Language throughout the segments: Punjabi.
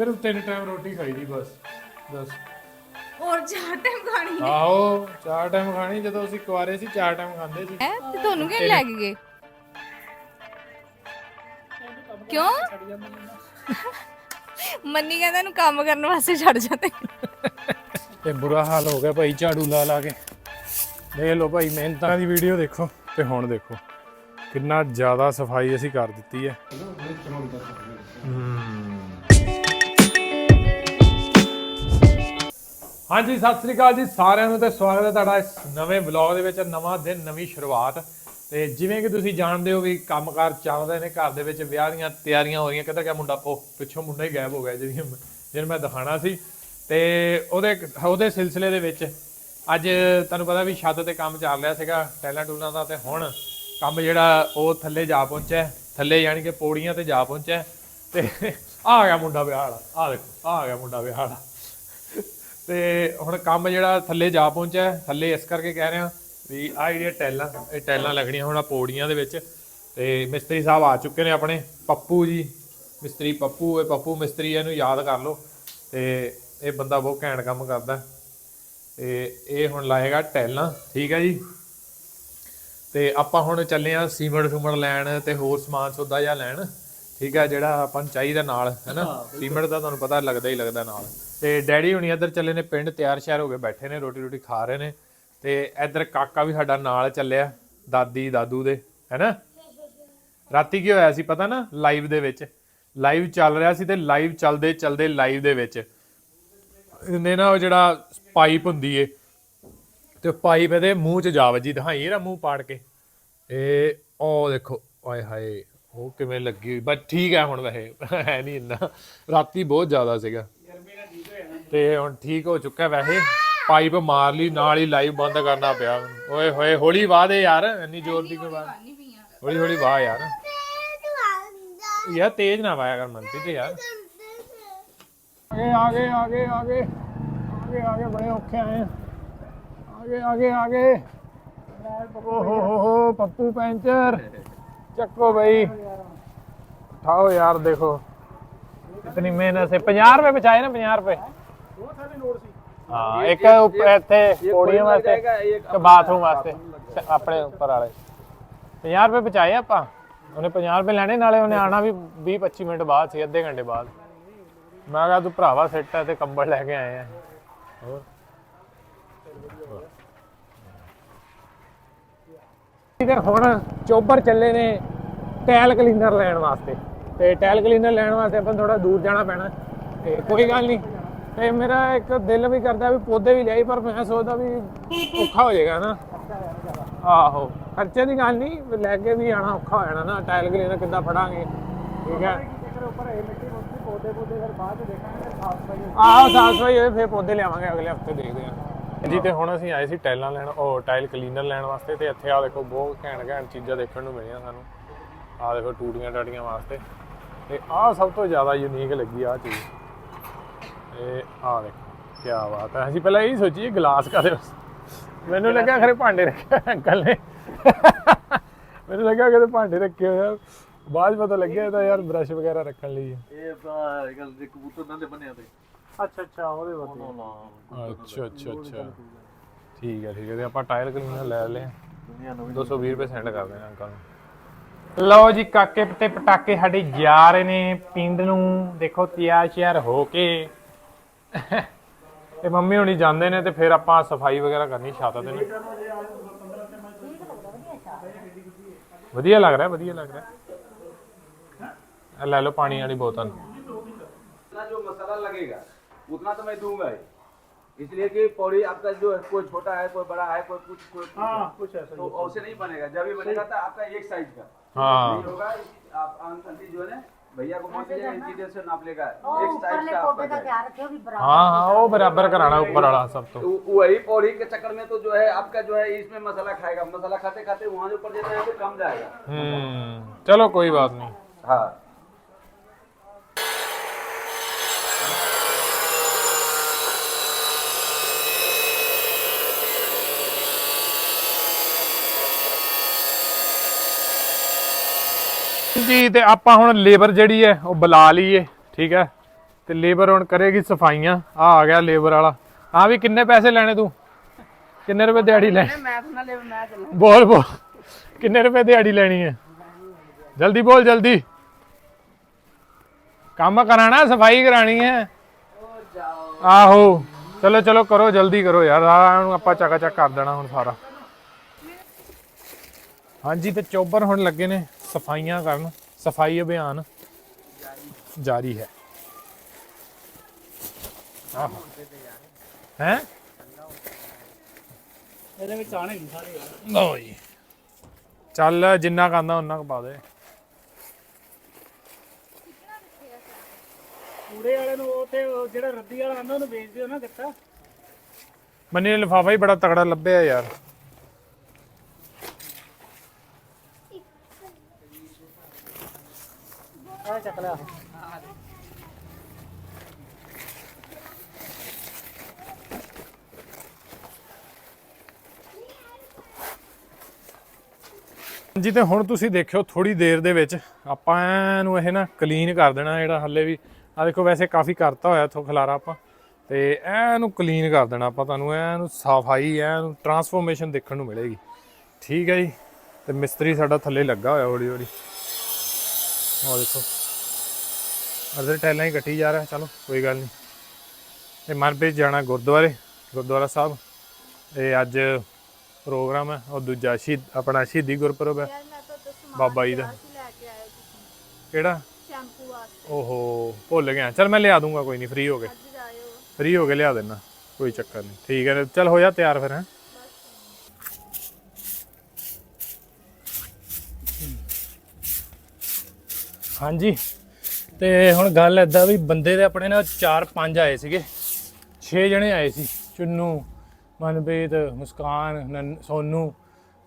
ਸਿਰਫ ਤਿੰਨ ਟਾਈਮ ਰੋਟੀ ਖਾਈ ਦੀ ਬਸ ਬਸ। ਹੋਰ ਚਾਰ ਟਾਈਮ ਖਾਣੀ ਆਹੋ ਚਾਰ ਟਾਈਮ ਖਾਣੀ ਜਦੋਂ ਅਸੀਂ ਕੁਆਰੇ ਸੀ ਚਾਰ ਟਾਈਮ ਖਾਂਦੇ ਸੀ। ਹੈ? ਤੇ ਤੁਹਾਨੂੰ ਕਿਉਂ ਲੈ ਕੇ ਗਏ? ਕਿਉਂ? ਮੰਨੀ ਕਹਿੰਦਾ ਇਹਨੂੰ ਕੰਮ ਕਰਨ ਵਾਸਤੇ ਛੱਡ ਜਾਂਦੇ ਤੇ। ਬੁਰਾ ਹਾਲ ਹੋ ਗਿਆ ਭਾਈ ਝਾੜੂ ਲਾ ਲਾ ਕੇ। ਦੇਖ ਲਓ ਭਾਈ ਮਿਹਨਤਾਂ ਦੀ ਵੀਡੀਓ ਦੇਖੋ ਤੇ ਹੁਣ ਦੇਖੋ। ਕਿੰਨਾ ਜ਼ਿਆਦਾ ਸਫ਼ਾਈ ਅਸੀਂ ਕਰ ਦਿੱਤੀ ਹੈ। ਹਾਂਜੀ, ਸਤਿ ਸ੍ਰੀ ਅਕਾਲ ਜੀ। ਸਾਰਿਆਂ ਨੂੰ ਤੇ ਸਵਾਗਤ ਹੈ ਤੁਹਾਡਾ ਇਸ ਨਵੇਂ ਵਲੌਗ ਦੇ ਵਿੱਚ, ਨਵਾਂ ਦਿਨ, ਨਵੀਂ ਸ਼ੁਰੂਆਤ। ਤੇ ਜਿਵੇਂ ਕਿ ਤੁਸੀਂ ਜਾਣਦੇ ਹੋ ਵੀ ਕੰਮਕਾਰ ਚੱਲ ਰਹੇ ਨੇ, ਘਰ ਦੇ ਵਿੱਚ ਵਿਆਹ ਦੀਆਂ ਤਿਆਰੀਆਂ ਹੋ ਰਹੀਆਂ। ਕਿੱਧਰ ਗਿਆ ਮੁੰਡਾ? ਉਹ ਪਿੱਛੋਂ ਮੁੰਡਾ ਹੀ ਗਾਇਬ ਹੋ ਗਿਆ, ਜਿਹਦੀ ਜਿਹਨੂੰ ਮੈਂ ਦਿਖਾਣਾ ਸੀ। ਤੇ ਉਹਦੇ ਉਹਦੇ ਸਿਲਸਿਲੇ ਦੇ ਵਿੱਚ ਅੱਜ ਤੁਹਾਨੂੰ ਪਤਾ ਵੀ ਛੱਤ ਤੇ ਕੰਮ ਚੱਲ ਰਿਹਾ ਸੀਗਾ, ਟੈਲਾਂ ਟੂਲਾਂ ਦਾ। ਤੇ ਹੁਣ ਕੰਮ ਜਿਹੜਾ, ਉਹ ਥੱਲੇ ਜਾ ਪਹੁੰਚਿਆ ਥੱਲੇ ਯਾਨੀ ਕਿ ਪੌੜੀਆਂ ਤੇ ਜਾ ਪਹੁੰਚਿਆ ਹੈ। ਤੇ ਆ ਗਿਆ ਮੁੰਡਾ ਵਿਆਹ ਵਾਲਾ। ਆ ਦੇਖੋ, ਆ ਗਿਆ ਮੁੰਡਾ ਵਿਆਹ ਵਾਲਾ। ਤੇ ਹੁਣ ਕੰਮ ਜਿਹੜਾ ਥੱਲੇ ਜਾ ਪਹੁੰਚਿਆ, ਥੱਲੇ ਇਸ ਕਰਕੇ ਕਹਿ ਰਿਹਾ ਵੀ ਆ ਜਿਹੜੀਆਂ ਟੈਲਾਂ, ਇਹ ਟੈਲਾਂ ਲੱਗਣੀਆਂ ਹੁਣ ਆ ਪੌੜੀਆਂ ਦੇ ਵਿੱਚ ਤੇ ਮਿਸਤਰੀ ਸਾਹਿਬ ਆ ਚੁੱਕੇ ਨੇ ਆਪਣੇ, ਪੱਪੂ ਜੀ, ਮਿਸਤਰੀ ਪੱਪੂ, ਇਹ ਪੱਪੂ ਮਿਸਤਰੀ ਇਹਨੂੰ ਯਾਦ ਕਰ ਲਓ ਤੇ ਇਹ ਬੰਦਾ ਬਹੁਤ ਘੈਂਟ ਕੰਮ ਕਰਦਾ ਹੈ। ਤੇ ਇਹ ਹੁਣ ਲਾਏਗਾ ਟੈਲਾਂ, ਠੀਕ ਹੈ ਜੀ ਤੇ ਆਪਾਂ ਹੁਣ ਚੱਲੇ ਆ ਸੀਮੈਂਟ ਸੁਮਟ ਲੈਣ ਤੇ ਹੋਰ ਸਮਾਨ ਸੌਦਾ ਜਿਹਾ ਲੈਣ ਠੀਕ ਹੈ ਜਿਹੜਾ ਆਪਾਂ ਨੂੰ ਚਾਹੀਦਾ ਨਾਲ ਹੈਨਾ? ਸੀਮੈਂਟ ਦਾ ਤੁਹਾਨੂੰ ਪਤਾ ਲੱਗਦਾ ਹੀ ਲੱਗਦਾ ਨਾਲ। ਤੇ ਡੈਡੀ ਹੁਣੀ ਇੱਧਰ ਚੱਲੇ ਨੇ ਪਿੰਡ ਤਿਆਰ ਸ਼ਿਆਰ ਹੋ ਕੇ ਬੈਠੇ ਨੇ ਰੋਟੀ ਰੋਟੀ ਖਾ ਰਹੇ ਨੇ। ਤੇ ਇੱਧਰ ਕਾਕਾ ਵੀ ਸਾਡਾ ਨਾਲ ਚੱਲਿਆ ਦਾਦੀ ਦਾਦੂ ਦੇ ਹੈਨਾ? ਰਾਤੀ ਕੀ ਹੋਇਆ ਸੀ ਪਤਾ ਨਾ ਲਾਈਵ ਦੇ ਵਿੱਚ? ਲਾਈਵ ਚੱਲ ਰਿਹਾ ਸੀ ਤੇ ਲਾਈਵ ਚੱਲਦੇ ਚੱਲਦੇ ਲਾਈਵ ਦੇ ਵਿੱਚ। ਇਹਨੇ ਨਾ ਉਹ ਜਿਹੜਾ ਪਾਈਪ ਹੁੰਦੀ ਏ ਤੇ ਪਾਈਪ ਇਹਦੇ ਮੂੰਹ 'ਚ ਜਾ ਵੱਜੀ ਦਿਖਾਈ ਇਹਦਾ ਮੂੰਹ ਪਾੜ ਕੇ। ਇਹ ਉਹ ਦੇਖੋ ਓਏ ਹਾਏ। ਉਹ ਕਿਵੇਂ ਲੱਗੀ ਹੋਈ? ਬਸ ਠੀਕ ਹੈ ਹੁਣ ਵੈਸੇ, ਹੈ ਨਹੀਂ ਇੰਨਾ। ਰਾਤੀ ਬਹੁਤ ਜ਼ਿਆਦਾ ਸੀਗਾ। ਤੇ ਹੁਣ ਠੀਕ ਹੋ ਚੁੱਕਾ ਵੈਸੇ। ਪਾਈਪ ਮਾਰ ਲਈ, ਨਾਲ ਹੀ ਲਾਈਵ ਬੰਦ ਕਰਨਾ ਪਿਆ। ਮੈਨੂੰ। ਓਏ ਹੋਏ, ਹੌਲੀ ਵਾਹ ਦੇ ਯਾਰ, ਇੰਨੀ ਜ਼ੋਰ ਦੀ ਕੋਈ ਵਾਹ ਹੌਲੀ ਹੌਲੀ ਵਾਹ ਯਾਰ। ਯਾਰ ਤੇਜ਼ ਨਾ ਵਾਇਆ ਕਰ ਮੰਤੀ ਤੇ ਯਾਰ। ਆਗੇ ਆਗੇ ਆਗੇ ਆਗੇ। ਆਗੇ ਆਗੇ, ਬੜੇ ਔਖੇ ਆਏ। ਆਗੇ ਆਗੇ ਆਗੇ। ਓ ਹੋ ਹੋ ਹੋ, ਪੱਪੂ ਪੈਂਚਰ। ਚੱਕੋ ਭਾਈ ਉਠਾਓ ਯਾਰ, ਦੇਖੋ। ਇਤਨੀ ਮਿਹਨਤ ਸੇ। 50 ਰੁਪਏ ਬਚਾਏ ਨੇ 50 ਰੁਪਏ। ਇੱਕ ਉੱਪਰ ਇੱਥੇ ਪੋੜੀਆਂ ਵਾਸਤੇ ਇੱਕ ਬਾਥਰੂਮ ਵਾਸਤੇ, ਆਪਣੇ ਉੱਪਰ ਵਾਲੇ। 50 ਰੁਪਏ ਬਚਾਏ ਆਪਾਂ। ਉਹਨੇ 50 ਰੁਪਏ ਲੈਣੇ, ਨਾਲੇ ਉਹਨੇ ਆਣਾ ਵੀ 20 25 ਮਿੰਟ ਬਾਅਦ ਸੀ, ਅੱਧੇ ਘੰਟੇ ਬਾਅਦ। ਮੈਂ ਕਿਹਾ ਤੂੰ ਭਰਾਵਾ ਸੈੱਟ ਹੈ ਤੇ ਕੰਬਲ ਲੈ ਕੇ ਆਏ ਆ। ਹੋਰ? ਤੇ ਹੁਣ ਚੋਬਰ ਚੱਲੇ ਨੇ ਟਾਇਲ ਕਲੀਨਰ ਲੈਣ ਵਾਸਤੇ। ਤੇ ਟਾਇਲ ਕਲੀਨਰ ਲੈਣ ਵਾਸਤੇ ਆਪਾਂ ਥੋੜਾ ਦੂਰ ਜਾਣਾ ਪੈਣਾ। ਤੇ ਕੋਈ ਗੱਲ ਨਹੀਂ। ਤੇ ਮੇਰਾ ਇੱਕ ਦਿਲ ਵੀ ਕਰਦਾ ਵੀ ਪੌਦੇ ਵੀ ਲਿਆਈ, ਪਰ ਮੈਂ ਸੋਚਦਾ ਵੀ ਔਖਾ ਹੋ ਜਾਏਗਾ ਨਾ। ਆਹੋ, ਖਰਚੇ ਦੀ ਗੱਲ ਨਹੀਂ ਲੈ ਕੇ ਵੀ ਆਣਾ ਔਖਾ ਹੋ ਜਾਣਾ ਨਾ। ਟਾਇਲ ਕਲੀਨਰ ਕਿੱਦਾਂ ਫੜਾਂਗੇ, ਠੀਕ ਹੈ? ਆਹੋ, ਸਾਫ਼ ਸਫ਼ਾਈ ਹੋਏ, ਫਿਰ ਪੌਦੇ ਲਿਆਵਾਂਗੇ, ਅਗਲੇ ਹਫ਼ਤੇ ਦੇਖਦੇ ਹਾਂ। ਜੀ, ਤੇ ਹੁਣ ਅਸੀਂ ਆਏ ਸੀ ਟਾਈਲਾਂ ਲੈਣ, ਉਹ ਟਾਈਲ ਕਲੀਨਰ ਲੈਣ ਵਾਸਤੇ, ਤੇ ਇੱਥੇ ਆ ਦੇਖੋ ਬਹੁਤ ਘੈਂਟ ਘੈਂਟ ਚੀਜ਼ਾਂ ਦੇਖਣ ਨੂੰ ਮਿਲੀਆਂ ਸਾਨੂੰ। ਆ ਦੇਖੋ ਟੂਟੀਆਂ ਟਾਟੀਆਂ ਵਾਸਤੇ। ਤੇ ਆਹ ਸਭ ਤੋਂ ਜ਼ਿਆਦਾ ਯੂਨੀਕ ਲੱਗੀ ਆ ਚੀਜ਼। ਇਹ ਆ ਦੇਖੋ ਕੀ ਬਾਤ ਹੈ। ਅਸੀਂ ਪਹਿਲਾਂ ਇਹ ਸੋਚੀਏ ਗਲਾਸ ਕਾਦੇ ਮੈਨੂੰ ਲੱਗਾ ਖਰੇ ਭਾਂਡੇ ਰੱਖੇ ਹੋਏ ਅੰਕਲ ਨੇ। ਮੈਨੂੰ ਲੱਗਾ ਕਿ ਭਾਂਡੇ ਰੱਖੇ ਹੋਏ ਬਾਅਦ 'ਚ ਪਤਾ ਲੱਗਿਆ ਇਹ ਤਾਂ ਯਾਰ ਬ੍ਰਸ਼ ਵਗੈਰਾ ਰੱਖਣ ਲਈ। ਇਹ ਤਾਂ ਗੱਲ ਦੇ ਕਬੂਤਰ ਨਾਲ ਬਣਿਆ ਤੇ। ਅੱਛਾ ਅੱਛਾ ਉਹਦੇ ਵਾਸਤੇ ਅੱਛਾ ਅੱਛਾ ਅੱਛਾ ਠੀਕ ਹੈ ਠੀਕ ਹੈ ਤੇ ਆਪਾਂ ਟਾਇਲ ਕਲੀਨਰ ਲੈ ਲਏ ਦੁਨੀਆ ਨੂੰ 220 ਰੁਪਏ ਸੈਂਡ ਕਰ ਦੇਣਾ ਅੰਕਲ ਨੂੰ ਲਓ ਜੀ ਕਾਕੇ ਤੇ ਪਟਾਕੇ ਸਾਡੇ ਜਾ ਰਹੇ ਨੇ ਪਿੰਡ ਨੂੰ ਦੇਖੋ ਤਿਆਰ ਸ਼ਿਆਰ ਹੋ ਕੇ ਤੇ ਮੰਮੀ ਹੁਣੀ ਜਾਂਦੇ ਨੇ ਤੇ ਫਿਰ ਆਪਾਂ ਸਫਾਈ ਵਗੈਰਾ ਕਰਨੀ ਛੱਤ ਤੇ ਨੇ ਵਧੀਆ ਲੱਗ ਰਿਹਾ ਵਧੀਆ ਲੱਗ ਰਿਹਾ ਇਹ ਲੈ ਲਓ ਪਾਣੀ ਵਾਲੀ ਬੋਤਲ जितना जो मसाला लगेगा उतना तो मैं दूँगा ही। इसलिए कि पौड़ी आपका जो है कोई छोटा है कोई बड़ा है कोई कुछ कोई हाँ, कुछ ऐसा तो ऐसे नहीं बनेगा। जब भी बनेगा तो आपका एक साइज़ का। हाँ। होगा आप अंकल जो है भैया को से हाँ, हाँ, ऊपर वाला सब तो। वही पौड़ी के चक्कर में तो जो है आपका जो है इसमें मसाला खाएगा। मसाला खाते खाते वहाँ जो ऊपर है तो कम जाएगा। हम्म, चलो कोई बात नहीं। हाँ। ਜੀ ਤੇ ਆਪਾਂ ਹੁਣ ਲੇਬਰ ਜਿਹੜੀ ਹੈ ਉਹ ਬੁਲਾ ਲਈਏ ਠੀਕ ਹੈ? ਤੇ ਲੇਬਰ ਹੁਣ ਕਰੇਗੀ ਸਫਾਈਆਂ। ਆ ਆ ਗਿਆ ਲੇਬਰ ਵਾਲਾ। ਆ ਵੀ ਕਿੰਨੇ ਪੈਸੇ ਲੈਣੇ ਤੂੰ? ਕਿੰਨੇ ਰੁਪਏ ਦਿਹਾੜੀ ਲੈ ਮੈਂ ਤਾਂ ਲੈ ਮੈਂ ਚੱਲਾਂ ਬੋਲ ਬੋਲ। ਕਿੰਨੇ ਰੁਪਏ ਦਿਹਾੜੀ ਲੈਣੀ ਹੈ? ਜਲਦੀ ਬੋਲ ਜਲਦੀ। ਕੰਮ ਕਰਾਣਾ ਸਫ਼ਾਈ ਕਰਾਣੀ ਹੈ? ਆਹੋ। ਚਲੋ ਚਲੋ ਕਰੋ ਜਲਦੀ ਕਰੋ ਯਾਰ। ਨੂੰ ਆਪਾਂ ਚੱਕਾ ਚੱਕ ਕਰ ਦੇਣਾ ਹੁਣ ਸਾਰਾ। ਹਾਂਜੀ ਤੇ ਚੋਬਰ ਹੁਣ ਲੱਗੇ ਨੇ ਸਫਾਈਆਂ ਕਰਨ ਸਫ਼ਾਈ ਅਭਿਆਨ ਜਾਰੀ ਹੈ। ਆਹੋ। ਹੈ? ਇਹਦੇ ਵਿੱਚ ਆਣੇ ਨਹੀਂ ਸਾਰੇ ਲਓ ਜੀ। ਚੱਲ ਜਿੰਨਾ ਕਰਦਾ ਉਹਨਾਂ ਕੁ ਪਾ ਦੇ। ਕੂੜੇ ਵਾਲੇ ਨੂੰ ਉਹ ਜਿਹੜਾ ਰੱਦੀ ਵਾਲਾ ਆਂਦਾ ਉਹਨੂੰ ਵੇਚ ਦਿਓ ਨਾ ਗੱਤਾ ਮੰਨੀ ਲਿਫਾਫਾ ਹੀ ਬੜਾ ਤਗੜਾ ਲੱਭਿਆ ਯਾਰ। ਆ ਚੱਕ ਲਿਆ ਜੀ ਤੇ ਹੁਣ ਤੁਸੀਂ ਦੇਖਿਓ ਥੋੜੀ ਦੇਰ ਦੇ ਵਿੱਚ ਆਪਾਂ ਇਹਨੂੰ ਇਹ ਨਾ ਕਲੀਨ ਕਰ ਦੇਣਾ ਜਿਹੜਾ ਹੱਲੇ ਵੀ। ਆ ਦੇਖੋ, ਵੈਸੇ ਕਾਫੀ ਕਰਤਾ ਹੋਇਆ ਇਥੋਂ ਖਲਾਰਾ ਆਪਾਂ। ਤੇ ਇਹਨੂੰ ਕਲੀਨ ਕਰ ਦੇਣਾ ਆਪਾਂ ਤੁਹਾਨੂੰ। ਇਹਨੂੰ ਸਫ਼ਾਈ, ਇਹਨੂੰ ਟਰਾਂਸਫੋਰਮੇਸ਼ਨ ਦੇਖਣ ਨੂੰ ਮਿਲੇਗੀ। ਠੀਕ ਹੈ ਜੀ? ਤੇ ਮਿਸਤਰੀ ਸਾਡਾ ਥੱਲੇ ਲੱਗਾ ਹੋਇਆ ਹੌਲੀ ਹੌਲੀ ਉਹ ਦੇਖੋ। ਅਰਦਰ ਟੈਲਾਂ ਹੀ ਕੱਟੀ ਜਾ ਰਿਹਾ ਚਲੋ ਕੋਈ ਗੱਲ ਨਹੀਂ। ਤੇ ਮਨਪ੍ਰੀਤ ਜਾਣਾ ਗੁਰਦੁਆਰੇ ਗੁਰਦੁਆਰਾ ਸਾਹਿਬ। ਇਹ ਅੱਜ ਪ੍ਰੋਗਰਾਮ ਹੈ ਉਹ ਦੂਜਾ ਸ਼ਹੀਦ ਆਪਣਾ ਸ਼ਹੀਦੀ ਗੁਰਪੁਰਬ ਹੈ। ਬਾਬਾ ਜੀ ਦਾ। ਕਿਹੜਾ? ਸ਼ੈਂਪੂ ਵਾਸਤੇ। ਓਹੋ ਭੁੱਲ ਗਿਆ। ਚਲ ਮੈਂ ਲਿਆ ਦੂੰਗਾ ਕੋਈ ਨਹੀਂ ਫ੍ਰੀ ਹੋ ਕੇ। ਫ੍ਰੀ ਹੋ ਕੇ ਲਿਆ ਦੇਣਾ ਕੋਈ ਚੱਕਰ ਨਹੀਂ। ਠੀਕ ਹੈ ਚਲ ਹੋ ਜਾ ਤਿਆਰ ਫਿਰ ਹੈ। ਹਾਂਜੀ। ਤੇ ਹੁਣ ਗੱਲ ਐਦਾਂ ਵੀ ਬੰਦੇ ਦੇ ਆਪਣੇ ਨਾਲ 4-5 ਆਏ ਸੀਗੇ। 6 ਜਣੇ ਆਏ ਸੀ। ਚੁੰਨੂ, ਮਨਪ੍ਰੀਤ, ਮੁਸਕਾਨ, ਨਨ- ਸੋਨੂ,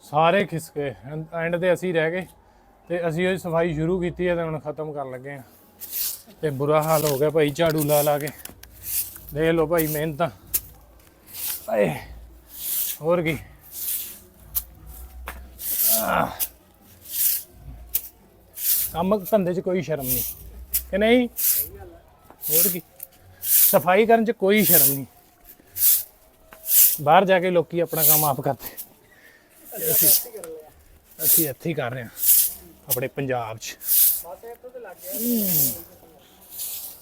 ਸਾਰੇ ਖਿਸਕੇ ਐਂਡ ਤੇ ਅਸੀਂ ਰਹਿ ਗਏ ਤੇ ਅਸੀਂ ਉਹ ਸਫ਼ਾਈ ਸ਼ੁਰੂ ਕੀਤੀ ਹੈ ਤੇ ਹੁਣ ਖਤਮ ਕਰਨ ਲੱਗੇ ਆ ਤੇ ਬੁਰਾ ਹਾਲ ਹੋ ਗਿਆ ਭਾਈ, ਝਾੜੂ ਲਾ ਲਾ ਕੇ। ਦੇਖ ਲਓ ਭਾਈ ਮਿਹਨਤਾਂ। ਆਏ, ਹੋਰ ਕੀ। ਕੰਮ ਧੰਦੇ 'ਚ ਕੋਈ ਸ਼ਰਮ ਨਹੀਂ। ਕਿ ਨਹੀਂ? ਹੋਰ ਕੀ? ਸਫ਼ਾਈ ਕਰਨ 'ਚ ਕੋਈ ਸ਼ਰਮ ਨਹੀਂ। ਬਾਹਰ ਜਾ ਕੇ ਲੋਕੀ ਆਪਣਾ ਕੰਮ ਆਪ ਕਰਦੇ। ਅਸੀਂ ਅਸੀਂ ਇੱਥੇ ਹੀ ਕਰ ਰਹੇ ਹਾਂ ਆਪਣੇ ਪੰਜਾਬ 'ਚ।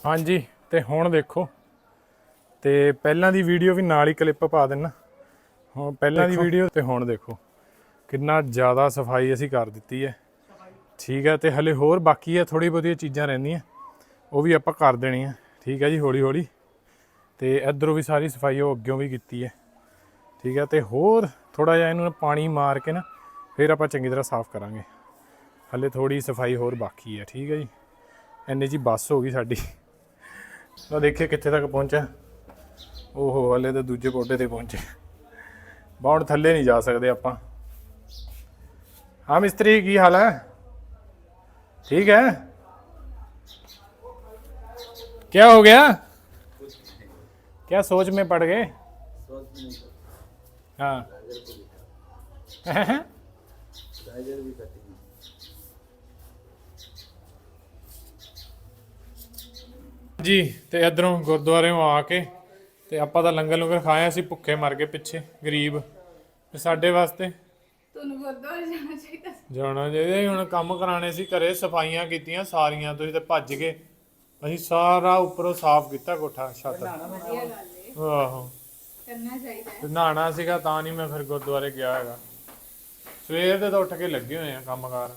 ਹਾਂਜੀ ਤੇ ਹੁਣ ਦੇਖੋ ਤੇ ਪਹਿਲਾਂ ਦੀ ਵੀਡੀਓ ਵੀ ਨਾਲ ਹੀ ਕਲਿੱਪ ਪਾ ਦੇਣਾ ਹੁਣ ਪਹਿਲਾਂ ਦੀ ਵੀਡੀਓ ਤੇ ਹੁਣ ਦੇਖੋ ਕਿੰਨਾ ਜ਼ਿਆਦਾ ਸਫ਼ਾਈ ਅਸੀਂ ਕਰ ਦਿੱਤੀ ਹੈ। ਠੀਕ ਹੈ ਤੇ ਹਲੇ ਹੋਰ ਬਾਕੀ ਹੈ ਥੋੜੀ ਬਹੁਤੀਆਂ ਚੀਜ਼ਾਂ ਰਹਿੰਦੀਆਂ। ਉਹ ਵੀ ਆਪਾਂ ਕਰ ਦੇਣੀ ਆ। ਠੀਕ ਹੈ ਜੀ, ਹੌਲੀ ਹੌਲੀ। ਤੇ ਇਧਰੋਂ ਵੀ ਸਾਰੀ ਸਫ਼ਾਈ ਉਹ ਅੱਗਿਓਂ ਵੀ ਕੀਤੀ ਹੈ ਠੀਕ ਹੈ ਤੇ ਹੋਰ ਥੋੜਾ ਜਿਹਾ ਇਹਨੂੰ ਪਾਣੀ ਮਾਰ ਕੇ ਨਾ ਫਿਰ ਆਪਾਂ ਚੰਗੀ ਤਰ੍ਹਾਂ ਸਾਫ਼ ਕਰਾਂਗੇ। ਹਲੇ ਥੋੜੀ ਸਫ਼ਾਈ ਹੋਰ ਬਾਕੀ ਹੈ ਠੀਕ ਹੈ ਜੀ। ਐਨੇ ਜੀ ਬੱਸ ਹੋ ਗਈ ਸਾਡੀ। ਲੋ ਦੇਖੇ ਕਿੱਥੇ ਤੱਕ ਪਹੁੰਚਿਆ। ਓਹੋ, ਹਲੇ ਤਾਂ ਦੂਜੇ ਪੋਟੇ ਤੇ ਪਹੁੰਚੇ। ਬਾਉਂਡ ਥੱਲੇ ਨਹੀਂ ਜਾ ਸਕਦੇ ਆਪਾਂ। ਹਾਂ, ਮਿਸਤਰੀ, ਕੀ ਹਾਲ ਹੈ ਠੀਕ ਹੈ क्या हो गया क्या सोच में पड़ गए हाँ ਜੀ ਤੇ ਇਧਰੋਂ ਗੁਰਦੁਆਰਿਓਂ ਆ ਕੇ ਤੇ ਆਪਾਂ ਤਾਂ ਲੰਗਰ ਲੰਗਰ ਖਾਇਆ ਸੀ ਭੁੱਖੇ ਮਰ ਗਏ ਪਿੱਛੇ ਗਰੀਬ ਤੇ ਸਾਡੇ ਵਾਸਤੇ ਤੁਹਾਨੂੰ ਗੁਰਦੁਆਰੇ ਜਾਣਾ ਚਾਹੀਦਾ ਜਾਣਾ ਚਾਹੀਦਾ ਸੀ, ਹੁਣ ਕੰਮ ਕਰਾਣੇ ਸੀ ਘਰੇ ਸਫਾਈਆਂ ਕੀਤੀਆਂ ਸਾਰੀਆਂ ਤੁਸੀਂ ਤੇ ਭੱਜ ਗਏ ਅਸੀਂ ਸਾਰਾ ਉੱਪਰੋਂ ਸਾਫ਼ ਕੀਤਾ ਕੋਠਾ ਛੱਤ। ਵਧੀਆ ਗੱਲ ਏ। ਆਹੋ। ਕਰਨਾ ਚਾਹੀਦਾ ਤੇ ਨਹਾਣਾ ਸੀਗਾ ਤਾਂ ਨਹੀਂ ਮੈਂ ਫਿਰ ਗੁਰਦੁਆਰੇ ਗਿਆ ਹੈਗਾ। ਸਵੇਰ ਦੇ ਤਾਂ ਉੱਠ ਕੇ ਲੱਗੇ ਹੋਏ ਆ ਕੰਮਕਾਰ।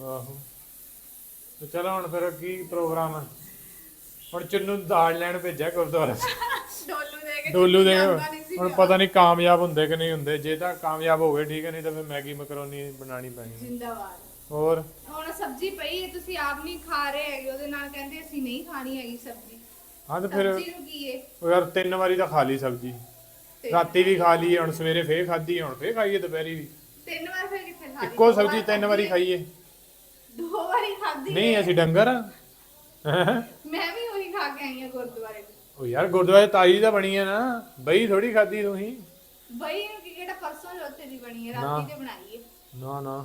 ਆਹੋ। ਤੇ ਚਲੋ ਹੁਣ ਫਿਰ ਕੀ ਪ੍ਰੋਗਰਾਮ ਹੈ ਹੁਣ ਚੁੰਨੂ ਨੂੰ ਦਾਲ ਲੈਣ ਭੇਜਿਆ ਗੁਰਦੁਆਰੇ। ਡੋਲੂ ਦੇ ਕੇ ਡੋਲੂ ਦੇ ਜਾਂਦਾ ਨਹੀਂ ਸੀ ਹੁਣ ਪਤਾ ਨਹੀਂ ਕਾਮਯਾਬ ਹੁੰਦੇ ਕਿ ਨਹੀਂ ਹੁੰਦੇ। ਜੇ ਤਾਂ ਕਾਮਯਾਬ ਹੋ ਗਏ ਠੀਕ ਹੈ ਨਹੀਂ ਤਾਂ ਫਿਰ ਮੈਗੀ ਮਕਰੋਨੀ ਬਣਾਣੀ ਪੈਣੀ। ਜਿੰਦਾਬਾਦ। ਹੋਰ? ਹੁਣ ਸਬਜ਼ੀ ਪਈ ਹੈ ਤੁਸੀਂ ਆਪ ਨਹੀਂ ਖਾ ਰਹੇ ਹੈਗੇ ਉਹਦੇ ਨਾਲ ਕਹਿੰਦੇ ਅਸੀਂ ਨਹੀਂ ਖਾਣੀ ਹੈਗੀ ਸਬਜ਼ੀ। ਹਾਂ ਤੇ ਫਿਰ ਸਬਜ਼ੀ ਨੂੰ ਕੀ ਏ। ਉਹ ਯਾਰ ਤਿੰਨ ਵਾਰੀ ਤਾਂ ਖਾ ਲਈ ਸਬਜ਼ੀ। ਰਾਤੀ ਵੀ ਖਾ ਲਈ ਹੁਣ ਸਵੇਰੇ ਫੇਰ ਖਾਧੀ ਹੁਣ ਫੇਰ ਖਾਈਏ ਦੁਪਹਿਰੀ ਵੀ। ਤਿੰਨ ਵਾਰ ਫਿਰ ਕਿੱਥੇ ਖਾ ਲਈ? ਇੱਕੋ ਦੋ ਵਾਰ ਸਬਜ਼ੀ ਤਿੰਨ ਵਾਰੀ ਖਾਧੀ ਖਾਈਏ। ਦੋ ਵਾਰੀ ਖਾਧੀ ਨਹੀਂ। ਅਸੀਂ ਡੰਗਰ ਆ। ਮੈਂ ਵੀ ਉਹੀ ਖਾ ਕੇ ਆਈ ਹਾਂ ਗੁਰਦੁਆਰੇ ਉਹ ਯਾਰ ਗੁਰਦੁਆਰੇ ਤਾਈ ਦਾ ਬਣੀ ਹੈ ਨਾ। ਬਈ ਥੋੜੀ ਖਾਧੀ ਤੁਸੀਂ। ਬਈ ਨੂੰ ਕੀ ਕਿਹੜਾ ਪਰਸੋਂ ਜੋ ਉੱਥੇ ਦੀ ਬਣੀ ਹੈ ਨਾ। ਰਾਤੀ ਤੇ ਬਣਾਈ ਹੈ ਨਾ ਨਾ।